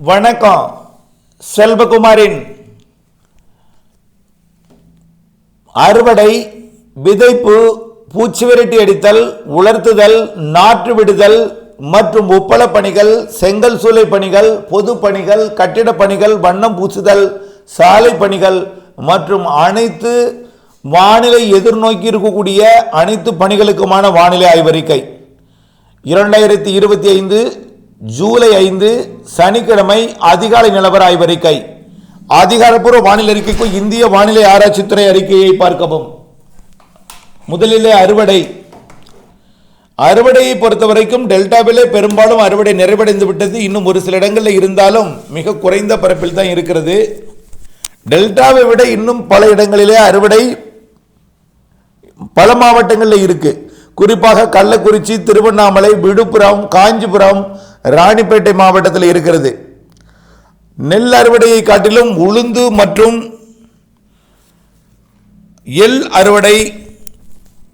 வணக்கம் செல்வகுமாரின் அறுவடை விதைப்பு பூச்சி விரட்டி அடித்தல் உலர்த்துதல் நாற்று விடுதல் மற்றும் உப்பள பணிகள் செங்கல் சூளை பணிகள் பொது பணிகள் கட்டிட பணிகள் வண்ணம் பூசுதல் சாலை பணிகள் மற்றும் அனைத்து வானிலை எதிர்நோக்கி இருக்கக்கூடிய அனைத்து பணிகளுக்குமான வானிலை ஆய்வறிக்கை. இரண்டாயிரத்தி இருபத்தி ஐந்து ஜூலை ஐந்து சனிக்கிழமை அதிகாலை நிலவர ஆய்வறிக்கை. அதிகாரப்பூர்வ வானிலை அறிக்கைக்கு இந்திய வானிலை ஆராய்ச்சித்துறை அறிக்கையை பார்க்கவும். முதலிலே அறுவடை. அறுவடையை பொறுத்த வரைக்கும் டெல்டாவிலே பெரும்பாலும் அறுவடை நிறைவடைந்து விட்டது. இன்னும் ஒரு சில இடங்களில் இருந்தாலும் மிக குறைந்த பரப்பில் தான் இருக்கிறது. டெல்டாவை விட இன்னும் பல இடங்களிலே அறுவடை பல மாவட்டங்களில் இருக்கு. குறிப்பாக கள்ளக்குறிச்சி திருவண்ணாமலை விழுப்புரம் காஞ்சிபுரம் ராணிப்பேட்டை மாவட்டத்தில் இருக்கிறது. நெல் அறுவடையை காட்டிலும் உளுந்து மற்றும் எல் அறுவடை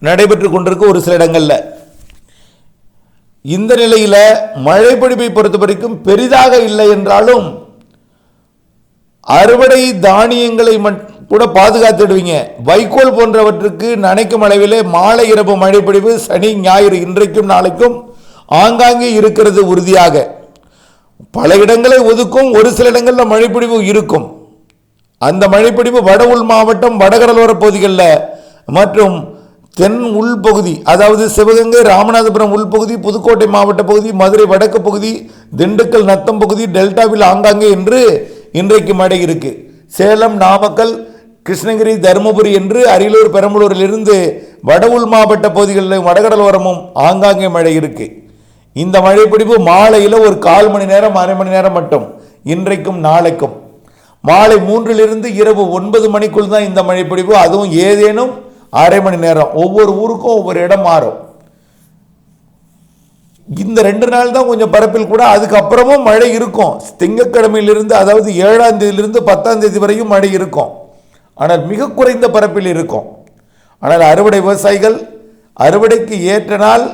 நடைபெற்று கொண்டிருக்கு ஒரு சில இடங்களில். இந்த நிலையில் மழைப்பொழிவை பொறுத்த வரைக்கும் பெரிதாக இல்லை என்றாலும் அறுவடை தானியங்களை கூட பாதுகாத்துடுவீங்க. வைக்கோல் போன்றவற்றுக்கு நனைக்கும் அளவிலே மாலை இரவு மழைப்பொழிவு சனி ஞாயிறு இன்றைக்கும் நாளைக்கும் ஆங்காங்கே இருக்கிறது உறுதியாக. பல இடங்களை ஒதுக்கும் ஒரு சில இடங்களில் மழைப்பிடிவு இருக்கும். அந்த மழைப்பிடிவு வட உள் மாவட்டம் வடகடலோர பகுதிகளில் மற்றும் தென் உள்பகுதி அதாவது சிவகங்கை ராமநாதபுரம் உள்பகுதி புதுக்கோட்டை மாவட்ட பகுதி மதுரை வடக்கு பகுதி திண்டுக்கல் நத்தம் பகுதி டெல்டாவில் ஆங்காங்கே என்று இன்றைக்கு மழை இருக்கு. சேலம் நாமக்கல் கிருஷ்ணகிரி தருமபுரி என்று அரியலூர் பெரம்பலூரிலிருந்து வட உள் மாவட்ட பகுதிகளிலும் வடகடலோரமும் ஆங்காங்கே மழை இருக்குது இந்த மழைப்பிடிப்பு மாலையில் ஒரு கால் மணி நேரம் அரை மணி நேரம் மட்டும். இன்றைக்கும் நாளைக்கும். மாலை மூன்றிலிருந்து இரவு ஒன்பது மணிக்குள் தான் இந்த மழைப்பிடிப்பு. அதுவும் ஏதேனும் அரை மணி நேரம். ஒவ்வொரு ஊருக்கும் ஒவ்வொரு இடம் மாறும். இந்த ரெண்டு நாள் தான் கொஞ்சம் பரப்பில் கூட அதுக்கப்புறமும் மழை இருக்கும். திங்கட்கிழமையிலிருந்து அதாவது ஏழாம் தேதியிலிருந்து பத்தாம் தேதி வரையும் மழை இருக்கும். ஆனால் மிக குறைந்த பரப்பில் இருக்கும். ஆனால் அறுவடை விவசாயிகள் அறுவடைக்கு ஏற்ற நாள்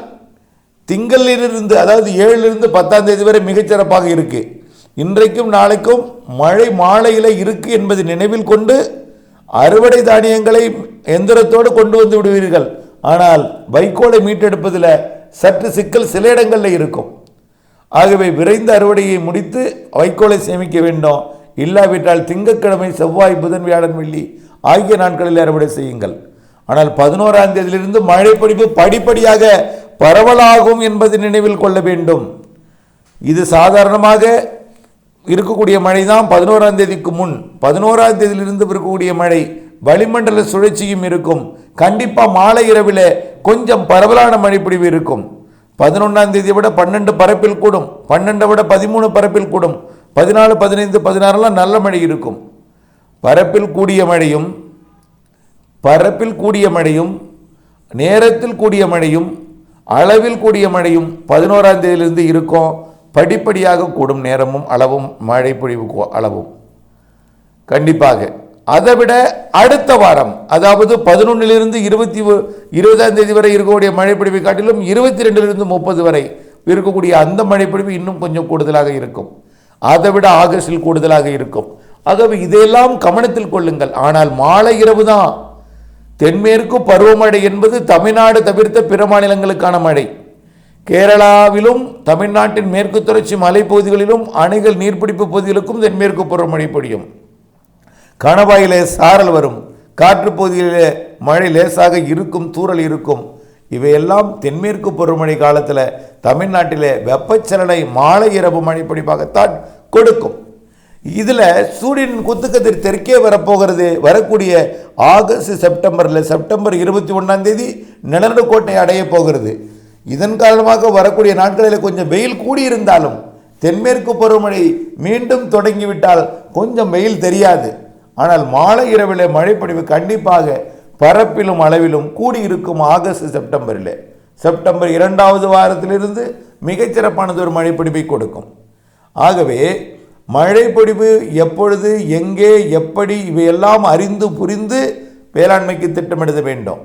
திங்களிலிருந்து அதாவது ஏழிலிருந்து பத்தாம் தேதி வரை மிகச்சிறப்பாக இருக்கு. இன்றைக்கும் நாளைக்கும் மழை மாலையில் இருக்கு என்பதை நினைவில் கொண்டு அறுவடை தானியங்களை எந்திரத்தோடு கொண்டு வந்து விடுவீர்கள். ஆனால் வைக்கோலை மீட்டெடுப்பதில் சற்று சிக்கல் சில இடங்களில் இருக்கும். ஆகவே விரைந்த அறுவடையை முடித்து வைக்கோலை சேமிக்க வேண்டும். இல்லாவிட்டால் திங்கட்கிழமை செவ்வாய் புதன் வியாழன் வெள்ளி ஆகிய நாட்களில் அறுவடை செய்யுங்கள். ஆனால் பதினோராம் தேதியிலிருந்து மழை படிப்பு படிப்படியாக பரவலாகும் என்பதை நினைவில் கொள்ள வேண்டும். இது சாதாரணமாக இருக்கக்கூடிய மழை தான் பதினோராம் தேதிக்கு முன். பதினோராம் தேதியிலிருந்து இருக்கக்கூடிய மழை வளிமண்டல சுழற்சியும் இருக்கும். கண்டிப்பாக மாலை இரவில் கொஞ்சம் பரவலான மழைப்பிடிவு இருக்கும். பதினொன்றாம் தேதியை விட பன்னெண்டு பரப்பில் கூடும். பன்னெண்டை விட பதிமூணு பரப்பில் கூடும். பதினாலு பதினைந்து பதினாறுலாம் நல்ல மழை இருக்கும். பரப்பில் கூடிய மழையும் பரப்பில் கூடிய மழையும் நேரத்தில் கூடிய மழையும் அளவில் கூடிய மழையும் பதினோராம் தேதியிலிருந்து இருக்கும். படிப்படியாக கூடும் நேரமும் அளவும் மழை பொழிவு அளவும். கண்டிப்பாக. அதை விட அடுத்த வாரம் அதாவது பதினொன்னிலிருந்து இருபத்தி இருபதாம் தேதி வரை இருக்கக்கூடிய மழைப்பொழிவை காட்டிலும் இருபத்தி ரெண்டிலிருந்து முப்பது வரை இருக்கக்கூடிய அந்த மழைப்பொழிவு இன்னும் கொஞ்சம் கூடுதலாக இருக்கும். அதை விட ஆகஸ்டில் கூடுதலாக இருக்கும். ஆகவே இதையெல்லாம் கவனத்தில் கொள்ளுங்கள். ஆனால் மாலை இரவு தான். தென்மேற்கு பருவமழை என்பது தமிழ்நாடு தவிர்த்த பிற மாநிலங்களுக்கான மழை. கேரளாவிலும் தமிழ்நாட்டின் மேற்கு தொடர்ச்சி மலைப்பகுதிகளிலும் அணைகள் நீர்பிடிப்பு பகுதிகளுக்கும் தென்மேற்கு பருவமழை பொழியும். கணவாயிலே சாரல் வரும். காற்று பகுதியிலே மழை லேசாக இருக்கும் தூறல் இருக்கும். இவையெல்லாம் தென்மேற்கு பருவமழை காலத்தில் தமிழ்நாட்டிலே வெப்பச்சலனை மாலை இரவு மழை பிடிப்பாகத்தான் கொடுக்கும். இதில் சூரியன் குத்துக்கதிர் தெற்கே வரப்போகிறது வரக்கூடிய ஆகஸ்ட் செப்டம்பரில். செப்டம்பர் இருபத்தி ஒன்றாம் தேதி நிலநடுக்கோட்டை அடைய போகிறது. இதன் காரணமாக வரக்கூடிய நாட்களில் கொஞ்சம் வெயில் கூடியிருந்தாலும் தென்மேற்கு பருவமழை மீண்டும் தொடங்கிவிட்டால் கொஞ்சம் வெயில் தெரியாது. ஆனால் மாலை இரவில் மழைப்பொழிவு கண்டிப்பாக பரப்பிலும் அளவிலும் கூடியிருக்கும் ஆகஸ்ட் செப்டம்பரில். செப்டம்பர் இரண்டாவது வாரத்திலிருந்து மிகச்சிறப்பானது ஒரு மழைப்பொழிவை கொடுக்கும். ஆகவே மழைப்பொழிவு எப்பொழுது எங்கே எப்படி இவையெல்லாம் அறிந்து புரிந்து வேளாண்மைக்கு திட்டமிட வேண்டும்.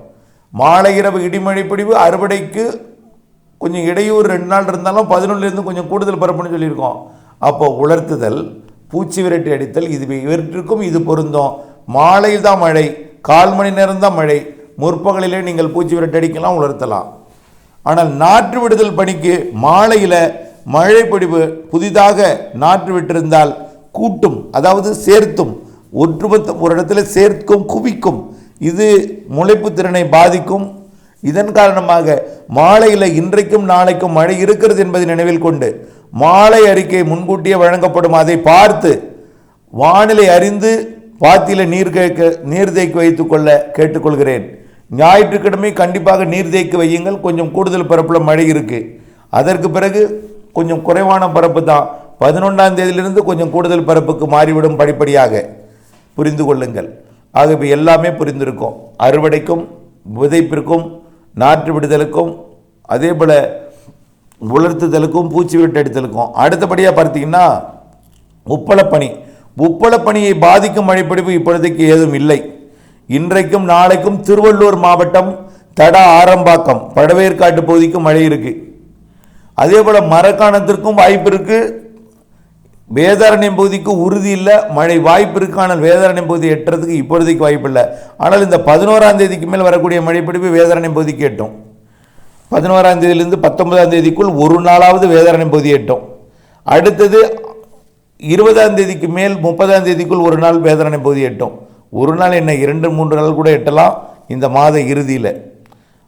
மாலை இரவு இடிமழை பொழிவு அறுவடைக்கு கொஞ்சம் இடையூறு ரெண்டு நாள் இருந்தாலும் பதினொன்றுலேருந்து கொஞ்சம் கூடுதல் பரப்புன்னு சொல்லியிருக்கோம். அப்போ உலர்த்துதல் பூச்சி விரட்டி அடித்தல் இது இவற்றிற்கும் இது பொருந்தும். மாலையில் தான் மழை கால் மணி நேரம் தான் மழை. முற்பகலிலே நீங்கள் பூச்சி விரட்டி அடிக்கலாம் உலர்த்தலாம். ஆனால் நாற்று விடுதல் பணிக்கு மாலையில் மழைப்பொடிவு புதிதாக நாற்று விட்டிருந்தால் கூட்டும் அதாவது சேர்த்தும் ஒற்றுமொத்த ஒரு இடத்துல சேர்க்கும் குவிக்கும். இது முளைப்பு திறனை பாதிக்கும். இதன் காரணமாக மாலையில் இன்றைக்கும் நாளைக்கும் மழை இருக்கிறது என்பதை நினைவில் கொண்டு மாலை அறிக்கை முன்கூட்டியே வழங்கப்படும். அதை பார்த்து வானிலை அறிந்து பாத்தியில் நீர் கேட்க நீர் தேக்கி வைத்துக் கொள்ள கேட்டுக்கொள்கிறேன். ஞாயிற்றுக்கிழமை கண்டிப்பாக நீர் தேக்கி வையுங்கள். கொஞ்சம் கூடுதல் பரப்பில் மழை இருக்கு. அதற்கு பிறகு கொஞ்சம் குறைவான பரப்பு தான். பதினொன்றாம் தேதியிலிருந்து கொஞ்சம் கூடுதல் பரப்புக்கு மாறிவிடும் படிப்படியாக. புரிந்து கொள்ளுங்கள். ஆகவே எல்லாமே புரிந்திருக்கும். அறுவடைக்கும் விதைப்பிற்கும் நாற்று விடுதலுக்கும் அதே போல் உலர்த்துதலுக்கும் பூச்சி விட்டடித்தலுக்கும் அடுத்தபடியாக பார்த்தீங்கன்னா உப்பளப்பணி. உப்பளப்பணியை பாதிக்கும் மழைப்பிடிப்பு இப்பொழுதைக்கு ஏதும் இல்லை. இன்றைக்கும் நாளைக்கும் திருவள்ளூர் மாவட்டம் தடா ஆரம்பாக்கம் பழவேற்காட்டு பகுதிக்கும் மழை இருக்கு. அதே போல் மரக்காணத்திற்கும் வாய்ப்பு இருக்குது வேதாரண்யம் பகுதிக்கு உறுதி இல்லை. மழை வாய்ப்பு இருக்கு. ஆனால் வேதாரண்யம் பகுதி எட்டுறதுக்கு இப்பொழுதைக்கு வாய்ப்பு இல்லை. ஆனால் இந்த பதினோராம் தேதிக்கு மேல் வரக்கூடிய மழைப்பிடிப்பு வேதாரண்யம் பகுதிக்கு எட்டும். பதினோராம் தேதியிலிருந்து பத்தொன்பதாம் தேதிக்குள் ஒரு நாளாவது வேதாரண்யம் பகுதி எட்டும். அடுத்தது இருபதாம் தேதிக்கு மேல் முப்பதாம் தேதிக்குள் ஒரு நாள் வேதாரண்யம் பகுதி எட்டும். ஒரு நாள் என்ன? இரண்டு மூன்று நாள் கூட எட்டலாம். இந்த மாத இறுதியில்.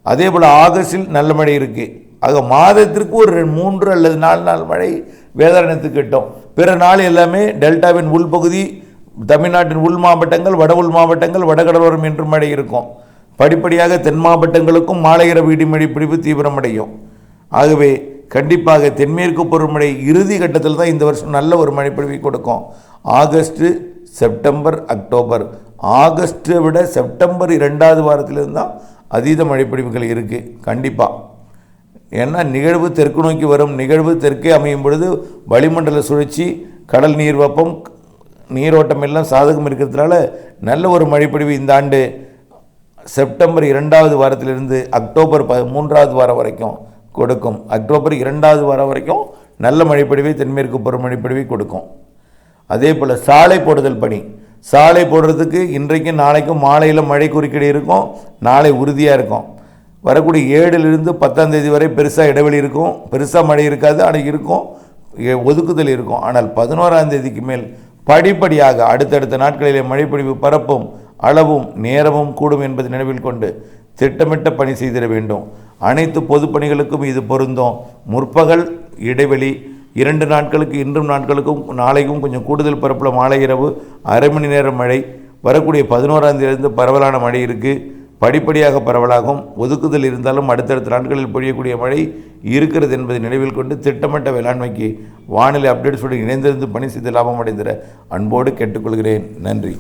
அதே போல் ஆகஸ்டில் நல்ல மழை இருக்குது ஆக மாதத்திற்கு ஒரு மூன்று அல்லது நாலு நாள் மழை வேதாரணத்துக்கு கிட்டும். பிற நாள் எல்லாமே டெல்டாவின் உள்பகுதி தமிழ்நாட்டின் உள் மாவட்டங்கள் வட உள் மாவட்டங்கள் வடகடலோரம் என்று மழை இருக்கும். படிப்படியாக தென் மாவட்டங்களுக்கும் மாலையிரவு இடிமழை பிடிப்பு தீவிரமடையும். ஆகவே கண்டிப்பாக தென்மேற்கு பருவமழை இறுதி கட்டத்தில் தான் இந்த வருஷம் நல்ல ஒரு மழைப்பொழிவை கொடுக்கும். August September October. ஆகஸ்ட்டை விட செப்டம்பர் இரண்டாவது வாரத்திலிருந்து தான் அதீத மழைப்பொழிவுகள் இருக்குது கண்டிப்பாக ஏன்னா நிகழ்வு தெற்கு நோக்கி வரும் நிகழ்வு தெற்கே அமையும் பொழுது வளிமண்டல சுழற்சி கடல் நீர் வெப்பம் நீரோட்டம் எல்லாம் சாதகம் இருக்கிறதுனால நல்ல ஒரு மழைப்பொழிவு இந்த ஆண்டு. செப்டம்பர் இரண்டாவது வாரத்திலிருந்து அக்டோபர் ப மூன்றாவது வாரம் வரைக்கும் கொடுக்கும். அக்டோபர் இரண்டாவது வாரம் வரைக்கும் நல்ல மழைப்பொழிவை தென்மேற்கு பருவமழைப்பொழிவை கொடுக்கும். அதே போல் சாலை போடுதல் பணி. சாலை போடுறதுக்கு இன்றைக்கும் நாளைக்கும் மாலையில் மழை குறுக்கீடு இருக்கும். நாளை உறுதியாக இருக்கும். வரக்கூடிய ஏழிலிருந்து பத்தாம் தேதி வரை பெருசாக இடைவெளி இருக்கும். பெருசாக மழை இருக்காது. ஆனால் இருக்கும். எ- ஒதுக்குதல் இருக்கும். ஆனால் பதினோராம் தேதிக்கு மேல் படிப்படியாக அடுத்தடுத்த நாட்களிலே மழைப்பொழிவு பரப்பும் அளவும் நேரமும் கூடும் என்பதை நினைவில் கொண்டு திட்டமிட்ட பணி செய்திட வேண்டும். அனைத்து பொதுப்பணிகளுக்கும் இது பொருந்தும். முற்பகல் இடைவெளி இரண்டு நாட்களுக்கு இன்றும் நாட்களுக்கும் நாளைக்கும் கொஞ்சம் கூடுதல் பரப்பில் மாலை இரவு அரை மணி நேரம் மழை வரக்கூடிய பதினோராந்தேதியிலிருந்து பரவலான மழை இருக்குது படிப்படியாக பரவலாகும். ஒதுக்குதல் இருந்தாலும் அடுத்தடுத்த நாட்களில் பொழியக்கூடிய மழை இருக்கிறது என்பதை நினைவில் கொண்டு திட்டமிட்ட வேளாண்மைக்கு வானிலை அப்டேட்ஸோடு இணைந்திருந்து பணி செய்து லாபம் அடைந்திட அன்போடு கேட்டுக்கொள்கிறேன். நன்றி.